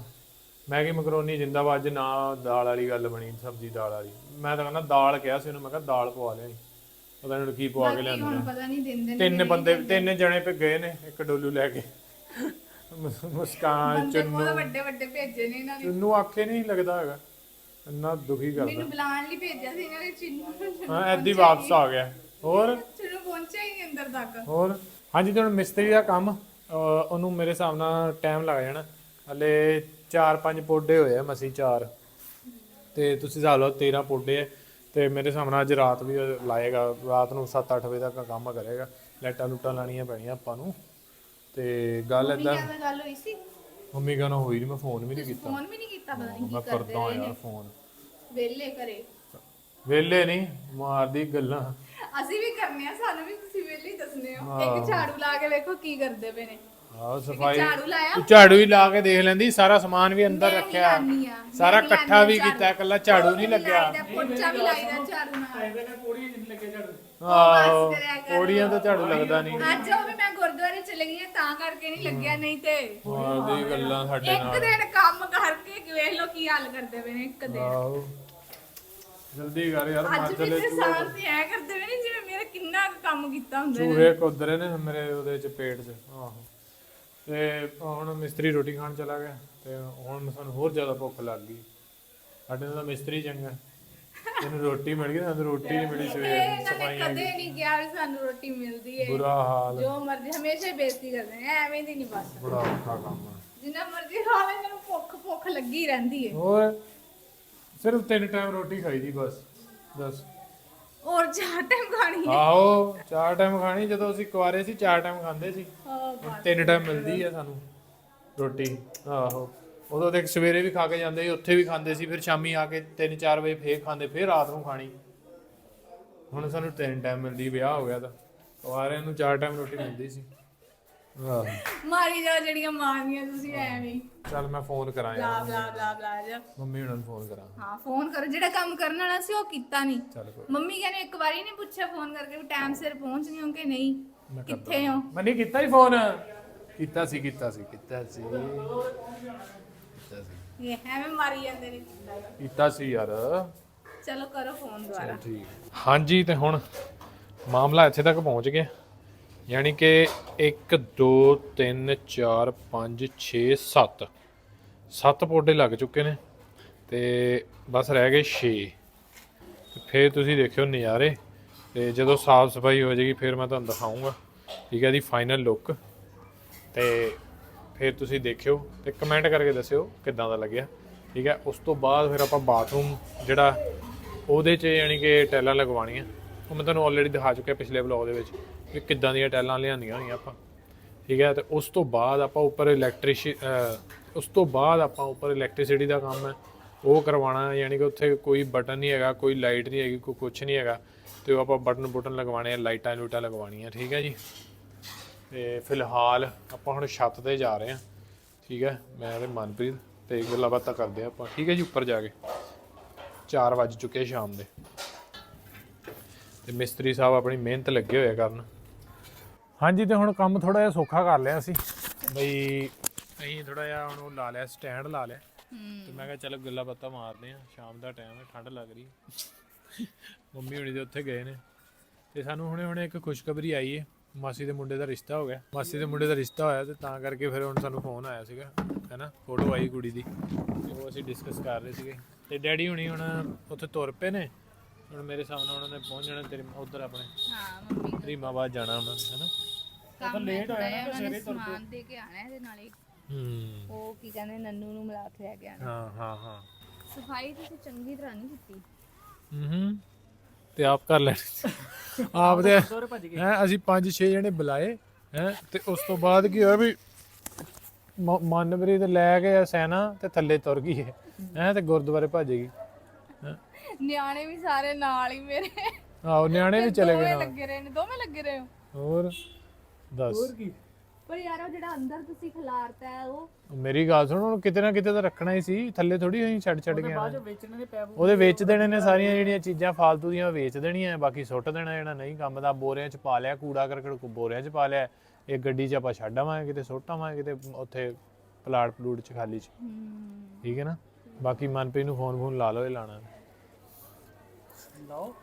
ਮੈਗੀ ਮਕਰੋਨੀ ਜਿੰਦਾਬਾਦ ਅੱਜ ਨਾ ਦਾਲ ਵਾਲੀ ਗੱਲ ਬਣੀ ਸਬਜ਼ੀ ਦਾਲ ਵਾਲੀ। ਮੈਂ ਤਾਂ ਕਹਿੰਦਾ ਦਾਲ ਕਿਹਾ ਸੀ ਉਹਨੂੰ ਮੈਂ ਕਿਹਾ ਦਾਲ ਪਵਾ ਲਿਆ ਪਤਾ ਨਹੀਂ ਕੀ ਪਵਾ ਕੇ ਬਾਕੀ ਲਿਆਂਦਾ। ਹੁਣ ਪਤਾ ਨਹੀਂ ਦਿੰਦੇ ਨੇ ਤਿੰਨ ਬੰਦੇ ਤਿੰਨ ਜਣੇ ਪੇ ਗਏ ਨੇ ਇੱਕ ਡੋਲੂ ਲੈ ਕੇ। ਮੁਸ- ਮੁਸਕਾਨ ਬੰਦੇ ਚੁੰਨੂ। ਬਹੁਤ ਵੱਡੇ ਵੱਡੇ ਭੇਜੇ ਨੇ ਇਹਨਾਂ ਨੇ। ਚੁੰਨੂ ਆਖੇ ਨਹੀਂ ਲੱਗਦਾ ਹੈਗਾ। ਇੰਨਾ ਦੁਖੀ ਕਰਦਾ। ਮੈਨੂੰ ਬੁਲਾਉਣ ਲਈ ਭੇਜਿਆ ਸੀ ਇਹਨਾਂ ਨੇ ਚਿੰਨੂ। ਹਾਂ ਐਦੀ ਵਾਪਸ ਆ ਗਿਆ। ਹੋਰ? ਚਿੰਨੂ ਪਹੁੰਚਿਆ ਹੀ ਨਹੀਂ ਅੰਦਰ ਤੱਕ। ਹੋਰ? ਹਾਂਜੀ ਤੇ ਹੁਣ ਮਿਸਤਰੀ ਦਾ ਕੰਮ ਅਹ ਉਹਨੂੰ ਮੇਰੇ ਹਿਸਾਬ ਨਾਲ ਟਾਈਮ ਲੱਗ ਜਾਣਾ। ਹਲੇ 4-5 ਪੋਡੇ ਹੋਏ ਆ ਮਸੀ 4 ਤੇ ਤੁਸੀਂ ਹਿਸਾਬ ਲਓ 13 ਪੋਡੇ ਆ। ਤੇ ਮੇਰੇ ਨਾਲ ਅੱਜ ਰਾਤ ਵੀ ਲਾਏਗਾ। ਰਾਤ ਨੂੰ 7-8 ਵਜੇ ਤੱਕ ਕੰਮ ਕਰੇਗਾ। ਲਾਈਟਾਂ ਲੂਟਾਂ ਲਾਣੀਆਂ ਪੈਣੀਆਂ ਆਪਾਂ ਨੂੰ। ਤੇ ਗੱਲ ਹੋਈ ਸੀ? ਮੰਮੀ ਕਹਿੰਦਾ ਹੋਈ ਨਹੀਂ ਮੈਂ ਫੋਨ ਵੀ ਨਹੀਂ ਕੀਤਾ। ਫੋਨ ਵੀ ਨਹੀਂ ਕੀਤਾ ਪਤਾ ਨਹੀਂ ਮੈਂ ਕੀ ਕਰਦੇ ਕਰਦਾ ਯਾਰ ਫੋਨ। ਵਿਹਲੇ ਕਰੇ ਵੇਲੇ ਨਹੀਂ ਮਾਰਦੀ ਗੱਲਾਂ। ਅਸੀਂ ਵੀ ਕਰਨੇ ਆ ਸਾਨੂੰ ਵੀ ਤੁਸੀਂ ਵਿਹਲੇ ਹੀ ਦੱਸਨੇ ਹੋ। ਇੱਕ ਝਾੜੂ ਲਾ ਕੇ ਵੇਖੋ ਕੀ ਕਰਦੇ ਪਏ ਨੇ। ਆਹ ਸਫ਼ਾਈ ਝਾੜੂ ਲਾਇਆ ਤੂੰ ਝਾੜੂ ਹੀ ਲਾ ਕੇ ਦੇਖ ਲੈਂਦੀ ਸਾਰਾ ਸਮਾਨ ਵੀ ਅੰਦਰ ਮੈਂ ਰੱਖਿਆ। ਲਾਉਂਦੀ ਆ, ਸਾਰਾ ਇਕੱਠਾ ਲਾਉਂਦੀ ਵੀ ਆ ਕੀਤਾ ਇਕੱਲਾ ਝਾੜੂ ਨਹੀਂ ਲੱਗਿਆ। ਲਾਈਦਾ ਪੋਚਾ ਵੀ ਲਾਈਦਾ ਝਾੜੂ ਨਾਲ। ਆਹੋ ਕਰਿਆ ਕਰ। ਪੌੜੀਆਂ ਤਾਂ ਝਾੜੂ ਲੱਗਦਾ ਨਹੀਂ। ਅੱਜ ਉਹ ਵੀ ਮੈਂ ਗੁਰਦੁਆਰੇ ਚਲੇ ਗਈ ਹਾਂ, ਤਾਂ ਕਰਕੇ ਨਹੀਂ ਲੱਗਿਆ ਨਹੀਂ ਤੇ। ਮਾਰਦੀ ਗੱਲਾਂ ਸਾਡੇ ਇੱਕ ਨਾਲ। ਦਿਨ ਕੰਮ ਕਰਕੇ ਵੇਖ ਲਓ ਕੀ ਹਾਲ ਕਰਦੇ ਪਏ ਨੇ ਇੱਕ ਦਿਨ। ਆਹੋ। ਜਲਦੀ ਕਰ ਯਾਰ ਅੱਜ ਮਰ ਵੀ ਚਲੇ ਤੇ ਸਾਹ ਤੇ ਐ ਕਰਦੇ ਪਏ ਨੇ ਜਿਵੇਂ ਮੇਰਾ ਕਿੰਨਾ ਕੁ ਕੰਮ ਕੀਤਾ ਹੁੰਦਾ ਹੈ ਚੂਹੇ ਕੁੱਦਰੇ ਨੇ ਮੇਰੇ ਉਹਦੇ ਚ ਪੇਟ 'ਚ। ਆਹੋ। ਤੇ ਹੁਣ ਮਿਸਤਰੀ ਰੋਟੀ ਖਾਣ ਚਲਾ ਗਿਆ ਤੇ ਹੁਣ ਸਾਨੂੰ ਹੋਰ ਜ਼ਿਆਦਾ ਭੁੱਖ ਲੱਗ ਗਈ। ਸਾਡੇ ਨਾਲ ਮਿਸਤਰੀ ਚੰਗਾ। ਤੈਨੂੰ ਰੋਟੀ ਮਿਲ ਗਈ ਸਾਨੂੰ ਰੋਟੀ ਨਹੀਂ ਮਿਲੀ ਸਵੇਰ ਦੀ ਇਹਨਾਂ ਨੇ ਕਦੇ ਨਹੀਂ। ਕਿਹਾ ਵੀ ਸਾਨੂੰ ਰੋਟੀ ਮਿਲਦੀ ਹੈ ਬੁਰਾ ਹਾਲ। ਜੋ ਮਰਜ਼ੀ ਹਮੇਸ਼ਾ ਹੀ ਬੇਇੱਜ਼ਤੀ ਕਰਦੇ ਐਵੇਂ ਦੀ ਨਹੀਂ ਬਸ। ਬੜਾ ਔਖਾ ਕੰਮ ਜਿੰਨਾ ਮਰਜ਼ੀ ਖਾ ਲੈ ਮੈਨੂੰ ਭੁੱਖ ਭੁੱਖ ਲੱਗੀ ਰਹਿੰਦੀ ਹੈ ਹੋਰ ਸਿਰਫ ਤਿੰਨ ਟਾਈਮ ਰੋਟੀ ਖਾਈਦੀ ਬਸ ਬਸ ਔਰ ਚਾਰ ਟਾਈਮ ਖਾਣੀ ਹੈ। ਆਹੋ ਚਾਰ ਟਾਈਮ ਖਾਣੀ ਜਦੋਂ ਅਸੀਂ ਕੁਆਰੇ ਸੀ ਚਾਰ ਟਾਈਮ ਖਾਂਦੇ ਸੀ। ਹਾਂ, ਹੁਣ ਤਿੰਨ ਟਾਈਮ ਮਿਲਦੀ ਆ ਸਾਨੂੰ ਰੋਟੀ। ਆਹੋ ਉਦੋਂ ਦੇਖ ਸਵੇਰੇ ਵੀ ਖਾ ਕੇ ਜਾਂਦੇ ਸੀ ਉੱਥੇ ਵੀ ਖਾਂਦੇ ਸੀ ਫਿਰ ਸ਼ਾਮੀ ਆ ਕੇ 3-4 ਵਜੇ ਫੇਰ ਖਾਂਦੇ ਫੇਰ ਰਾਤ ਨੂੰ ਖਾਣੀ। ਹੁਣ ਸਾਨੂੰ ਤਿੰਨ ਟਾਈਮ ਮਿਲਦੀ ਵਿਆਹ ਹੋ ਗਿਆ ਤਾਂ। ਕੁਆਰਿਆਂ ਨੂੰ ਚਾਰ ਟਾਈਮ ਰੋਟੀ ਮਿਲਦੀ ਸੀ। ਆਹੋ। ਮਾਰੀ ਜਾਓ ਜਿਹੜੀਆਂ ਮਾਰਨੀਆਂ ਤੁਸੀਂ ਐਵੇਂ ਹੀ। ਚੱਲ ਮੈਂ ਫੋਨ ਕਰਾਂ ਬਲਾ ਯਾਰ। ਬਲਾ ਬਲਾ ਬਲਾ ਜਾ। ਮੰਮੀ ਹੁਣਾਂ ਨੂੰ ਫੋਨ ਕਰਾਂ। ਹਾਂ ਫੋਨ ਕਰੋ। ਜਿਹੜਾ ਕੰਮ ਕਰਨ ਵਾਲਾ ਸੀ ਉਹ ਕੀਤਾ ਨਹੀਂ ਚੱਲ ਕੋਈ ਮੰਮੀ ਕਹਿੰਦੇ ਇੱਕ ਵਾਰੀ ਨਹੀਂ ਪੁੱਛਿਆ ਫੋਨ ਕਰਕੇ ਵੀ ਟਾਈਮ ਸਿਰ ਪਹੁੰਚ ਗਏ ਹੋ ਕਿ ਨਹੀਂ। ਕਿੱਥੇ ਹੋ? ਮੈਂ ਨਹੀਂ ਕੀਤਾ ਹੀ ਫੋਨ ਕੀਤਾ ਸੀ ਕੀਤਾ ਸੀ ਕੀਤਾ ਸੀ। ਕੀਤਾ ਸੀ। ਇਹ ਐਵੇਂ ਮਾਰੀ ਜਾਂਦੇ ਨੇ। ਕੀਤਾ ਸੀ ਯਾਰ। ਚਲੋ ਕਰੋ ਫੋਨ ਦੁਬਾਰਾ। ਠੀਕ। ਹਾਂਜੀ ਤੇ ਹੁਣ ਮਾਮਲਾ ਇੱਥੇ ਤੱਕ ਪਹੁੰਚ ਗਿਆ। ਯਾਨੀ ਕਿ 1 2 3 4 5 6 7 7 ਪੌਡੇ ਲੱਗ ਚੁੱਕੇ ਨੇ ਤੇ ਬਸ ਰਹਿ ਗਏ 6 ਫਿਰ ਤੁਸੀਂ ਦੇਖਿਓ ਨਜ਼ਾਰੇ ਤੇ ਜਦੋਂ ਸਾਫ਼ ਸਫ਼ਾਈ ਹੋ ਜਾਏਗੀ, ਫਿਰ ਮੈਂ ਤੁਹਾਨੂੰ ਦਿਖਾਉਂਗਾ ਠੀਕ ਹੈ ਦੀ ਫਾਈਨਲ ਲੁੱਕ ਤੇ ਫਿਰ ਤੁਸੀਂ ਦੇਖਿਓ ਤੇ ਕਮੈਂਟ ਕਰਕੇ ਦੱਸਿਓ ਕਿੱਦਾਂ ਦਾ ਲੱਗਿਆ, ਠੀਕ ਹੈ। ਉਸ ਤੋਂ ਬਾਅਦ ਫਿਰ ਆਪਾਂ ਬਾਥਰੂਮ ਜਿਹੜਾ ਉਹਦੇ 'ਚ ਯਾਨੀ ਕਿ ਟੈਲਾਂ ਲਗਵਾਉਣੀਆਂ। ਉਹ ਮੈਂ ਤੁਹਾਨੂੰ ਆਲਰੇਡੀ ਦਿਖਾ ਚੁੱਕਿਆ ਪਿਛਲੇ ਵਲੌਗ ਦੇ ਵਿੱਚ। ਵੀ ਕਿੱਦਾਂ ਦੀਆਂ ਟੈਲਾਂ ਲਿਆਂਦੀਆਂ ਹੋਈਆਂ ਆਪਾਂ। ਠੀਕ ਹੈ, ਤੇ ਉਸ ਤੋਂ ਬਾਅਦ ਆਪਾਂ ਉੱਪਰ ਇਲੈਕਟ੍ਰਿਸ਼ੀ ਉਸ ਤੋਂ ਬਾਅਦ ਆਪਾਂ ਉੱਪਰ ਇਲੈਕਟ੍ਰਿਸਿਟੀ ਦਾ ਕੰਮ ਹੈ। ਉਹ ਕਰਵਾਉਣਾ, ਯਾਨੀ ਕਿ ਉੱਥੇ ਕੋਈ ਬਟਨ ਨਹੀਂ ਹੈਗਾ, ਕੋਈ ਲਾਈਟ ਨਹੀਂ ਹੈਗੀ, ਕੋਈ ਕੁਝ ਨਹੀਂ ਹੈਗਾ। ਤੇ ਉਹ ਆਪਾਂ ਬਟਨ ਬਟਨ ਲਗਵਾਉਣੇ ਆ, ਲਾਈਟਾਂ ਲੂਟਾਂ ਲਗਵਾਉਣੀਆਂ, ਠੀਕ ਹੈ ਜੀ। ਤੇ ਫਿਲਹਾਲ ਆਪਾਂ ਹੁਣ ਛੱਤ ਤੇ ਜਾ ਰਹੇ ਹਾਂ। ਠੀਕ ਹੈ, ਮੈਂ ਤੇ ਮਨਪ੍ਰੀਤ ਤੇ ਗੱਲਾਂ ਬਾਤਾਂ ਕਰਦੇ ਹਾਂ ਆਪਾਂ। ਠੀਕ ਹੈ ਜੀ, ਉੱਪਰ ਜਾ ਕੇ। 4 ਵੱਜ ਚੁੱਕੇ ਸ਼ਾਮ ਦੇ। ਤੇ ਮਿਸਤਰੀ ਸਾਹਿਬ ਆਪਣੀ ਮਿਹਨਤ ਲੱਗੇ ਹੋਏ ਕਰਨ। ਹਾਂਜੀ, ਤੇ ਹੁਣ ਕੰਮ ਥੋੜਾ ਜਿਹਾ ਸੌਖਾ ਕਰ ਲਿਆ ਸੀ। ਬਈ ਅਸੀਂ ਥੋੜਾ ਜਿਹਾ ਹੁਣ ਉਹ ਲਾ ਲਿਆ, ਸਟੈਂਡ ਲਾ ਲਿਆ। ਤੇ ਮੈਂ ਕਿਹਾ ਚਲੋ ਗੱਲਾਂ ਬਾਤਾਂ ਮਾਰਦੇ ਆ ਸ਼ਾਮ ਦਾ ਟਾਈਮ ਹੈ ਠੰਡ ਲੱਗ ਰਹੀ ਮੰਮੀ ਹੁਣੀ ਦੇ ਉੱਥੇ ਗਏ ਨੇ। ਤੇ ਸਾਨੂੰ ਹੁਣੇ ਹੁਣੇ ਇੱਕ ਖੁਸ਼ਖਬਰੀ ਆਈ ਹੈ ਮਾਸੀ ਦੇ ਮੁੰਡੇ ਦਾ ਰਿਸ਼ਤਾ ਹੋ ਗਿਆ। ਮਾਸੀ ਦੇ ਮੁੰਡੇ ਦਾ ਰਿਸ਼ਤਾ ਹੋਇਆ ਤੇ ਤਾਂ ਕਰਕੇ ਫਿਰ ਹੁਣ ਸਾਨੂੰ ਫੋਨ ਆਇਆ ਸੀਗਾ ਹੈਨਾ ਫੋਟੋ ਆਈ ਕੁੜੀ ਦੀ। ਤੇ ਉਹ ਅਸੀਂ ਡਿਸਕਸ ਕਰ ਰਹੇ ਸੀਗੇ। ਤੇ ਡੈਡੀ ਹੁਣੀ ਹੁਣ ਉੱਥੇ ਤੁਰ ਪਏ ਨੇ। ਹੁਣ ਮੇਰੇ ਸਾਹਮਣੇ ਉਹਨਾਂ ਨੇ ਪਹੁੰਚ ਜਾਣਾ ਤੇਰੇ ਉਧਰ ਆਪਣੇ। ਹਾਂ ਮੰਮੀ ਰੀਮਾਬਾਦ ਜਾਣਾ ਉਹਨਾਂ ਨੇ ਹੈਨਾ? ਕੰਮ ਲੇਟ ਹੋਇਆ ਨਾ ਸਵੇਰੇ ਸਮਾਨ ਦੇ ਕੇ ਆਣਾ ਇਹਦੇ ਨਾਲੇ ਹੂੰ। ਉਹ ਕੀ ਕਹਿੰਦੇ ਨੰਨੂ ਨੂੰ ਮਿਲਾ ਕੇ ਲੈ ਕੇ ਆਣਾ ਹਾਂ ਹਾਂ ਹਾਂ। ਸਫ਼ਾਈ ਤੁਸੀਂ ਚੰਗੀ ਤਰ੍ਹਾਂ ਨਹੀਂ ਕੀਤੀ। ਹੂੰ ਤੇ ਆਪ ਕਰ ਲੈਣੀ ਆਪ ਦੇ ਹੈ ਅਸੀਂ ਪੰਜ ਛੇ ਜਣੇ ਬੁਲਾਏ ਹੈ ਤੇ ਉਸ ਤੋਂ ਬਾਅਦ ਕੀ ਹੋਇਆ ਵੀ ਮ- ਮਨਪ੍ਰੀਤ ਲੈ ਕੇ ਸੈਨਾ ਤੇ ਥੱਲੇ ਤੁਰ ਗਈ ਹੈ। ਹੈ ਤੇ ਗੁਰਦੁਆਰੇ ਭੱਜ ਗਈ। ਨਿਆਣੇ ਵੀ ਸਾਰੇ ਨਾਲ ਹੀ ਮੇਰੇ। ਆਹੋ ਨਿਆਣੇ ਵੀ ਚਲੇ ਗਏ ਦੋਵੇਂ ਨਾਲ। ਲੱਗੇ ਰਹੇ ਨੇ ਦੋਵੇਂ ਲੱਗੇ ਰਹੇ ਹੋ। ਹੋਰ? ਦੱਸ। ਪਰ ਯਾਰ ਉਹ ਜਿਹੜਾ ਅੰਦਰ ਤੁਸੀਂ ਖਿਲਾਰਤਾ ਹੈ ਉਹ ਮੇਰੀ ਗੱਲ ਸੁਣ ਹੁਣ ਕਿਤੇ ਨਾ ਕਿਤੇ ਤਾਂ ਰੱਖਣਾ ਹੀ ਸੀ। ਥੱਲੇ ਥੋੜੀ ਹੋਈ ਛੱਡ ਛੱਡ ਕੇ ਆਉਣਾ। ਵੇਚਣੇ ਦੇ ਪੈਪ ਉਹਦੇ ਵੇਚ ਦੇਣੇ ਨੇ ਸਾਰੀਆਂ ਜਿਹੜੀਆਂ ਚੀਜ਼ਾਂ ਫਾਲਤੂ ਦੀਆਂ ਵੇਚ ਦੇਣੀਆਂ ਬਾਕੀ ਸੁੱਟ ਦੇਣਾ ਜਿਹੜਾ ਨਹੀਂ ਕੰਮ ਦਾ ਬੋਰਿਆਂ 'ਚ ਪਾ ਲਿਆ ਕੂੜਾ ਕਰਕਟ ਕੋ ਬੋਰਿਆਂ 'ਚ ਪਾ ਲਿਆ। ਇਹ ਗੱਡੀ 'ਚ ਆਪਾਂ ਛੱਡ ਆਵਾਂਗੇ ਕਿਤੇ ਸੁੱਟ ਆਵਾਂਗੇ ਕਿਤੇ ਉੱਥੇ ਪਲਾਟ ਪਲੂਟ ਚ ਖਾਲੀ ਚ। ਠੀਕ ਹੈ ਨਾ? ਬਾਕੀ ਮਨਪ੍ਰੀਤ ਨੂੰ ਫੋਨ ਫੋਨ ਲਾ ਲਓ ਇਹ ਲਾਣਾ ਲਓ।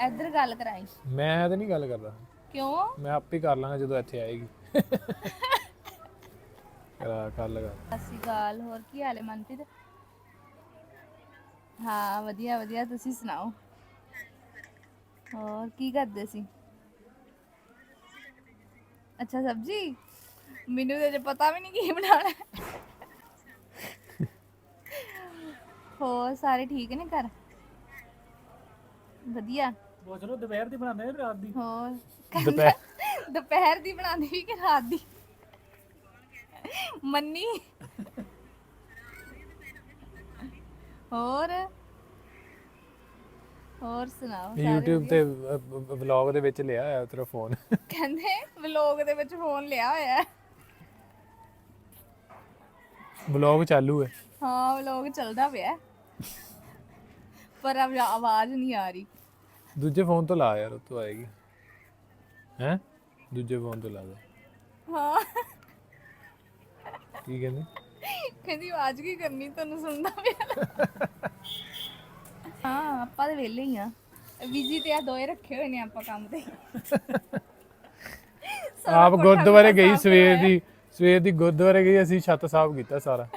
ਇੱਧਰ ਗੱਲ ਕਰਾਈ। ਮੈਂ ਤਾਂ ਨਹੀਂ ਗੱਲ ਕਰਦਾ। ਕਿਉਂ? ਮੈਂ ਆਪੇ ਕਰ ਲਾਂਗਾ ਜਦੋਂ ਇੱਥੇ ਆਏਗੀ। ਕਰਾ ਕਰ ਲਗਾ। ਸ਼੍ਰੀ ਅਕਾਲ ਹੋਰ ਕੀ ਹਾਲ ਹੈ ਮਨਪ੍ਰੀਤ? ਹਾਂ ਵਧੀਆ ਵਧੀਆ ਤੁਸੀਂ ਸੁਣਾਓ? ਹੋਰ ਕੀ ਕਰਦੇ ਸੀ? ਅੱਛਾ ਸਬਜੀ? ਮੈਨੂੰ ਤਾਂ ਜੇ ਪਤਾ ਵੀ ਨਹੀਂ ਕੀ ਬਣਾਉਣਾ। ਹੈ। ਹੋਰ ਸਾਰੇ ਠੀਕ ਨੇ ਘਰ? ਵਧੀਆ। ਪੁੱਛ ਲਓ ਦੁਪਹਿਰ ਦੀ ਬਣਾਉਂਦੇ ਨੇ ਰਾਤ ਦੀ? ਹੋਰ। ਦੁਪਹਿਰ। ਦੁਪਹਿਰ ਦੀ ਬਣਾਉਂਦੀ ਵੀ ਕਿ ਰਾਤ ਦੀ? ਮੰਨੀ। ਹੋਰ। ਹੋਰ ਸੁਣਾਓ ਸਾਰੇ YouTube ਤੇ ਵਲੌਗ ਦੇ ਵਿੱਚ ਲਿਆ ਹੋਇਆ ਤੇਰਾ ਫੋਨ ਕਹਿੰਦੇ ਵਲੋਗ ਦੇ ਵਿੱਚ ਫੋਨ ਲਿਆ ਹੋਇਆ। ਹੈ ਵਲੌਗ ਚਾਲੂ ਹੈ। ਹਾਂ ਵਲੋਗ ਚੱਲਦਾ ਪਿਆ। ਹੈ। ਪਰ ਆਵਾਜ਼ ਨਹੀਂ ਆ ਰਹੀ। ਦੂਜੇ ਫੋਨ ਤੋਂ ਲਾ ਯਾਰ ਉਹ ਤੋਂ ਆਏਗੀ। ਹੈ? ਦੂਜੇ ਫੋਨ ਤੋਂ ਲਾ ਦੇ। ਹਾਂ। ਕੀ ਕਹਿੰਦੇ? ਕਹਿੰਦੀ ਆਵਾਜ਼ ਕੀ ਕਰਨੀ ਤੁਹਾਨੂੰ ਸੁਣਦਾ ਪਿਆ? ਹਾਂ ਆਪਾਂ ਤੇ ਵਿਹਲੇ ਹੀ ਆ। ਬੀਜੀ ਤੇ ਆ ਦੋਏ ਰੱਖੇ ਹੋਏ ਨੇ ਆਪਾਂ ਕੰਮ ਤੇ। ਸਾਰਾ ਆਪ ਕੋਠਾ ਗੁਰਦੁਆਰੇ ਗਈ ਸਵੇਰ ਦੀ ਸਵੇਰ ਦੀ ਗੁਰਦੁਆਰੇ ਗਈ ਅਸੀਂ ਛੱਤ ਸਾਫ਼ ਕੀਤਾ ਸਾਰਾ।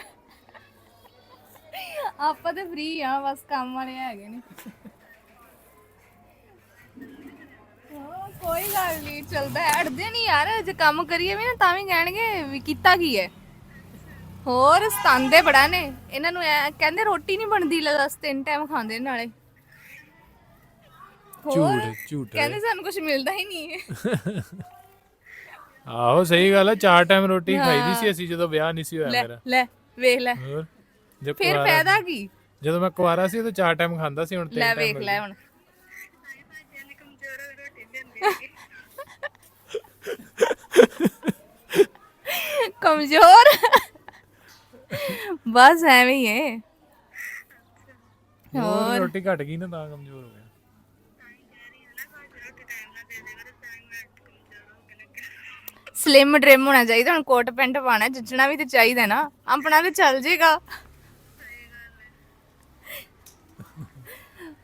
ਆਪਾਂ ਤੇ ਫ੍ਰੀ ਆ ਬਸ ਕੰਮ ਵਾਲੇ ਹੈਗੇ ਨੇ। ਹਾਂ, ਕੋਈ ਗੱਲ ਨਹੀਂ ਹੈ। ਅੜਦੇ ਨਹੀਂ ਯਾਰ ਜੇ ਕੰਮ ਕਰੀਏ ਵੀ ਨਾ ਤਾਂ ਵੀ ਕਹਿਣਗੇ ਵੀ ਕੀਤਾ ਕੀ ਹੈ। ਹੋਰ ਸਤਾਂਦੇ ਬੜਾ ਨੇ। ਇਹਨਾਂ ਨੂੰ ਐ ਕਹਿੰਦੇ ਰੋਟੀ ਨਹੀਂ ਬਣਦੀ ਲੈ ਦੱਸ ਤਿੰਨ ਟਾਈਮ ਖਾਂਦੇ ਨੇ ਨਾਲੇ। ਹੋਰ ਝੂਠ ਝੂਠ ਕਹਿੰਦੇ ਸਾਨੂੰ ਕੁਝ ਮਿਲਦਾ ਹੀ ਨਹੀਂ ਆਹੋ ਸਹੀ ਗੱਲ ਹੈ ਚਾਰ ਟਾਈਮ ਰੋਟੀ ਖਾਈਦੀ ਸੀ ਅਸੀਂ ਜਦੋਂ ਵਿਆਹ ਨਹੀਂ ਸੀ ਹੋਇਆ ਲੈ ਮੇਰਾ। ਲੈ ਵੇਖ ਲੈ। ਹੋਰ? ਜੇ ਫਿਰ ਕੁਆਰਾ- ਫਾਇਦਾ ਕੀ? ਜਦੋਂ ਮੈਂ ਕੁਆਰਾ ਸੀ ਉਦੋਂ ਚਾਰ ਟਾਈਮ ਖਾਂਦਾ ਸੀ ਹੁਣ ਤਿੰਨ ਲੈ ਵੇਖ ਲੈ ਹੁਣ। ਕਮਜ਼ੋਰ? ਬਸ ਐਵੇਂ ਹੀ ਹੈ ਹੋਰ ਰੋਟੀ ਘਟ ਗਈ ਨਾ ਤਾਂ ਕਮਜ਼ੋਰ ਹੋ ਗਿਆ। ਸਲਿਮ ਡ੍ਰਿਮ ਹੋਣਾ ਚਾਹੀਦਾ ਹੁਣ ਕੋਟ ਪੈਂਟ ਪਾਣਾ ਜੱਜਣਾ ਵੀ ਤੇ ਚਾਹੀਦਾ ਨਾ। ਆਪਣਾ ਤੇ ਚੱਲ ਜੇਗਾ।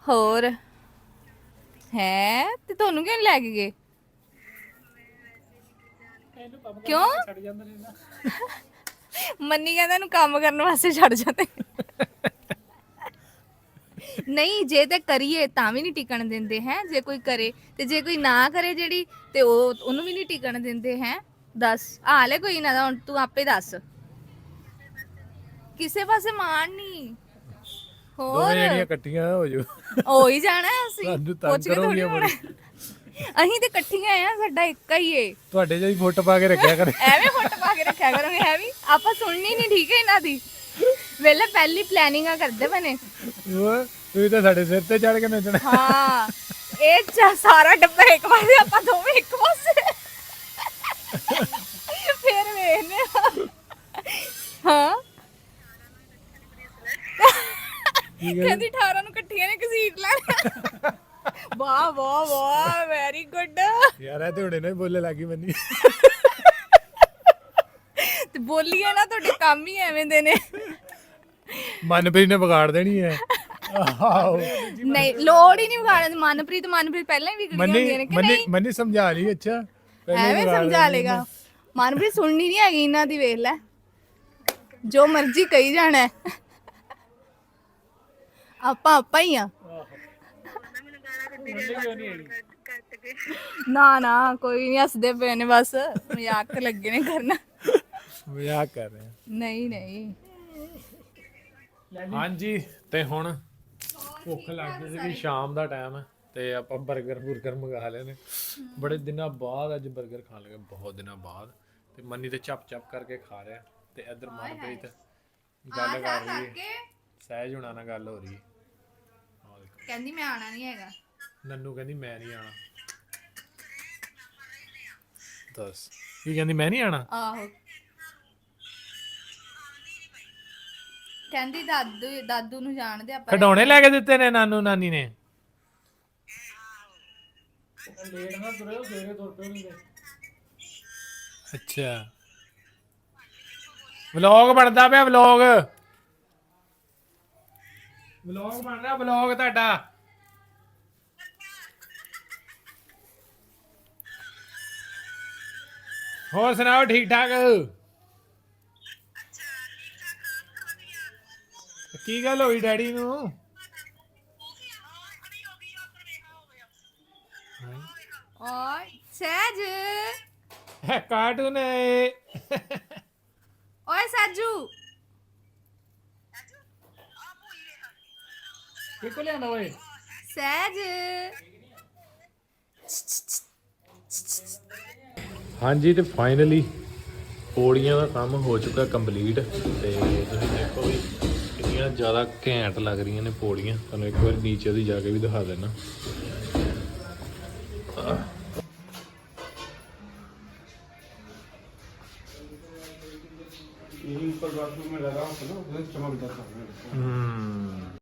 ਹੋਰ? ਹੈ? ਤੇ ਤੁਹਾਨੂੰ ਕਿਉਂ ਨੀ ਲੈ ਕੇ ਗਏ? ਕੰਮ ਕਿਉਂ? ਮੰਨੀ ਕਹਿੰਦਾ ਇਹਨੂੰ ਕੰਮ ਕਰਨ ਵਾਸਤੇ ਛੱਡ ਜਾਂਦੇ। ਨਹੀਂ, ਜੇ ਤੇ ਕਰੀਏ ਤਾਂ ਵੀ ਨਹੀਂ ਟਿਕਣ ਦਿੰਦੇ, ਹੈ? ਜੇ ਕੋਈ ਕਰੇ, ਤੇ ਜੇ ਕੋਈ ਨਾ ਕਰੇ ਜਿਹੜੀ, ਤੇ ਉਹ, ਉਹਨੂੰ ਵੀ ਨਹੀਂ ਟਿਕਣ ਦਿੰਦੇ, ਹੈ? ਦੱਸ, ਆ ਲੈ ਕੋਈ ਨਾ ਹੁਣ ਤੂੰ ਆਪੇ ਦੱਸ। ਕਿਸੇ ਪਾਸੇ ਮਾਣ ਨਹੀਂ ਦੋਵੇਂ ਜਿਹੜੀਆਂ ਇਕੱਠੀਆਂ ਹੋ ਜੂ ਹੋ ਹੀ ਜਾਣਾ ਅਸੀਂ ਤੰਗ ਪੁੱਛ ਕੇ ਥੋੜ੍ਹੀ ਕਰੋਗੀਆਂ ਹੋਣਾ। ਅਸੀਂ ਤੇ ਇਕੱਠੀਆਂ ਆ ਸਾਡਾ ਇੱਕ ਹੀ ਏ। ਤੁਹਾਡੇ ਜਿਹੀ ਫੁੱਟ ਪਾ ਕੇ ਰੱਖਿਆ ਕਰ। ਐਵੇਂ ਫੁੱਟ ਪਾ ਕੇ ਰੱਖਿਆ ਕਰਾਂਗੇ ਹੈ ਵੀ? ਆਪਾਂ ਸੁਣਨੀ ਨਹੀਂ ਠੀਕ ਹੈ ਇਹਨਾਂ ਦੀ। ਵੇਲੇ ਪਹਿਲੀ ਪਲੈਨਿੰਗਾਂ ਕਰਦੇ ਬਨੇ ਉਹ ਤੁਸੀਂ ਤਾਂ ਸਾਡੇ ਸਿਰ ਤੇ ਚੜ ਕੇ ਨੱਚਣਾ। ਹਾਂ। ਇਹ ਚਾ ਸਾਰਾ ਡੱਬਾ ਇੱਕ ਪਾਸੇ ਆਪਾਂ ਦੋਵੇਂ ਇੱਕ ਪਾਸੇ। ਕਹਿੰਦੀ 18 ਨੂੰ ਇਕੱਠੀਆਂ ਨੇ ਘਸੀਟ ਲੈਣਾ ਵਾਹ ਵਾਹ ਵਾਹ ਵੈਰੀ ਗੁੱਡ ਯਾਰ ਇਹ ਤੇ ਹੁਣੇ ਨਾ ਹੀ ਬੋਲੇ ਲੱਗੀ ਮੰਨੀ। ਤੇ ਬੋਲੀਏ ਨਾ ਤੁਹਾਡੇ ਕੰਮ ਹੀ ਐਵੇਂ ਦੇ ਨੇ। ਮਨਪ੍ਰੀਤ ਨੇ ਵਿਗਾੜ ਦੇਣੀ ਹੈ। ਆਹੋ। ਨਹੀਂ ਲੋੜ ਹੀ ਨਹੀਂ ਵਿਗਾੜਨ ਦੀ। ਮਨਪ੍ਰੀਤ ਮਨਪ੍ਰੀਤ ਪਹਿਲਾਂ ਹੀ ਮੰਨੀ ਨੇ ਕਿ ਮੰਨੀ ਨਹੀਂ? ਮੰਨੀ ਸਮਝਾ ਲਈ ਅੱਛਾ। ਪਹਿਲਾਂ ਐਵੇਂ ਵਿਗਾੜ ਸਮਝਾ ਦੇਣੀ ਲੇਗਾ। ਮਨਪ੍ਰੀਤ ਸੁਣਨੀ ਨਹੀਂ ਹੈਗੀ ਇਹਨਾਂ ਦੀ ਵੇਖ ਲੈ। ਜੋ ਮਰਜ਼ੀ ਕਹੀ ਜਾਣਾ ਹੈ। ਆਪਾਂ ਆਪਾਂ ਹੀ ਆ। ਨਾ ਨਾ ਕੋਈ ਨਹੀਂ ਹੱਸਦੇ ਪਏ ਨੇ ਬਸ। ਮਜ਼ਾਕ ਲੱਗੇ ਨੇ ਕਰਨਾ। ਮਜ਼ਾਕ ਕਰ ਰਹੇ ਨਹੀਂ ਨਹੀਂ। ਹਾਂਜੀ ਤੇ ਹੁਣ ਭੁੱਖ ਲੱਗ ਗਈ ਸੀ ਸ਼ਾਮ ਦਾ ਟਾਈਮ ਹੈ ਤੇ ਆਪਾਂ 버ਗਰ ਬੁਰਗਰ ਮੰਗਾ ਲਏ ਨੇ। ਬੜੇ ਦਿਨਾਂ ਬਾਅਦ ਅੱਜ 버ਗਰ ਖਾਣ ਲੱਗੇ ਬਹੁਤ ਦਿਨਾਂ ਬਾਅਦ। ਤੇ ਮੰਨੀ ਤੇ ਚੱਪ ਚੱਪ ਕਰਕੇ ਖਾ ਰਿਹਾ ਤੇ ਇੱਧਰ ਮਨਪ੍ਰੀਤ ਗੱਲ ਕਰ ਰਹੀ ਹੈ। ਸਹਿਜ ਹੁਣਾਂ ਨਾਲ ਗੱਲ ਹੋ ਰਹੀ ਹੈ। ਕਹਿੰਦੀ ਮੈਂ ਆਣਾ ਨਹੀਂ ਹੈਗਾ। ਨੰਨੂ ਕਹਿੰਦੀ ਮੈਂ ਨਹੀਂ ਆਣਾ ਦੱਸ। ਕੀ ਕਹਿੰਦੀ ਮੈਂ ਨਹੀਂ ਆਣਾ ਆਹੋ। ਕਹਿੰਦੀ ਦਾਦੂ ਦਾਦੂ ਨੂੰ ਜਾਣਦੇ ਆਪਾਂ। ਖਡੌਣੇ ਲੈ ਕੇ ਦਿੱਤੇ ਨੇ ਨਾਨੂ ਨਾਨੀ ਨੇ। ਲੇਟ ਨਾ ਤੁਰੇ ਸਵੇਰੇ ਤੁਰ ਪਏ ਨਹੀਂ ਅੱਛਾ। ਵਲੌਗ ਬਣਦਾ ਪਿਆ ਵਲੌਗ। ਵਲੌਗ ਬਣ ਰਿਹਾ ਵਲੌਗ ਤੁਹਾਡਾ। ਹੋਰ ਸੁਣਾਓ ਠੀਕ ਠਾਕ ਕੀ ਗੱਲ ਹੋਈ ਡੈਡੀ ਨੂੰ? ਓਏ ਸਹਿਜ। ਕਾਰਟੂਨ ਹੈ ਓਏ ਸਾਜੂ ਕਿੱਕੋ ਲਿਆਂਦਾ ਓਏ ਸਹਿਜ ਹਾਂਜੀ ਤੇ ਫਾਈਨਲੀ ਪੌੜੀਆਂ ਦਾ ਕੰਮ ਹੋ ਚੁੱਕਾ ਕੰਪਲੀਟ ਤੇ ਤੁਸੀਂ ਦੇਖੋ ਵੀ ਕਿੰਨੀਆਂ ਜ਼ਿਆਦਾ ਘੈਂਟ ਲੱਗ ਰਹੀਆਂ ਨੇ ਪੌੜੀਆਂ ਤੁਹਾਨੂੰ ਇੱਕ ਵਾਰ ਨੀਚੇ ਦੀ ਜਾ ਕੇ ਵੀ ਦਿਖਾ ਦੇਣਾ यही ऊपर बाथरूम में लगा हो ना चमक जाता है ਹੂੰ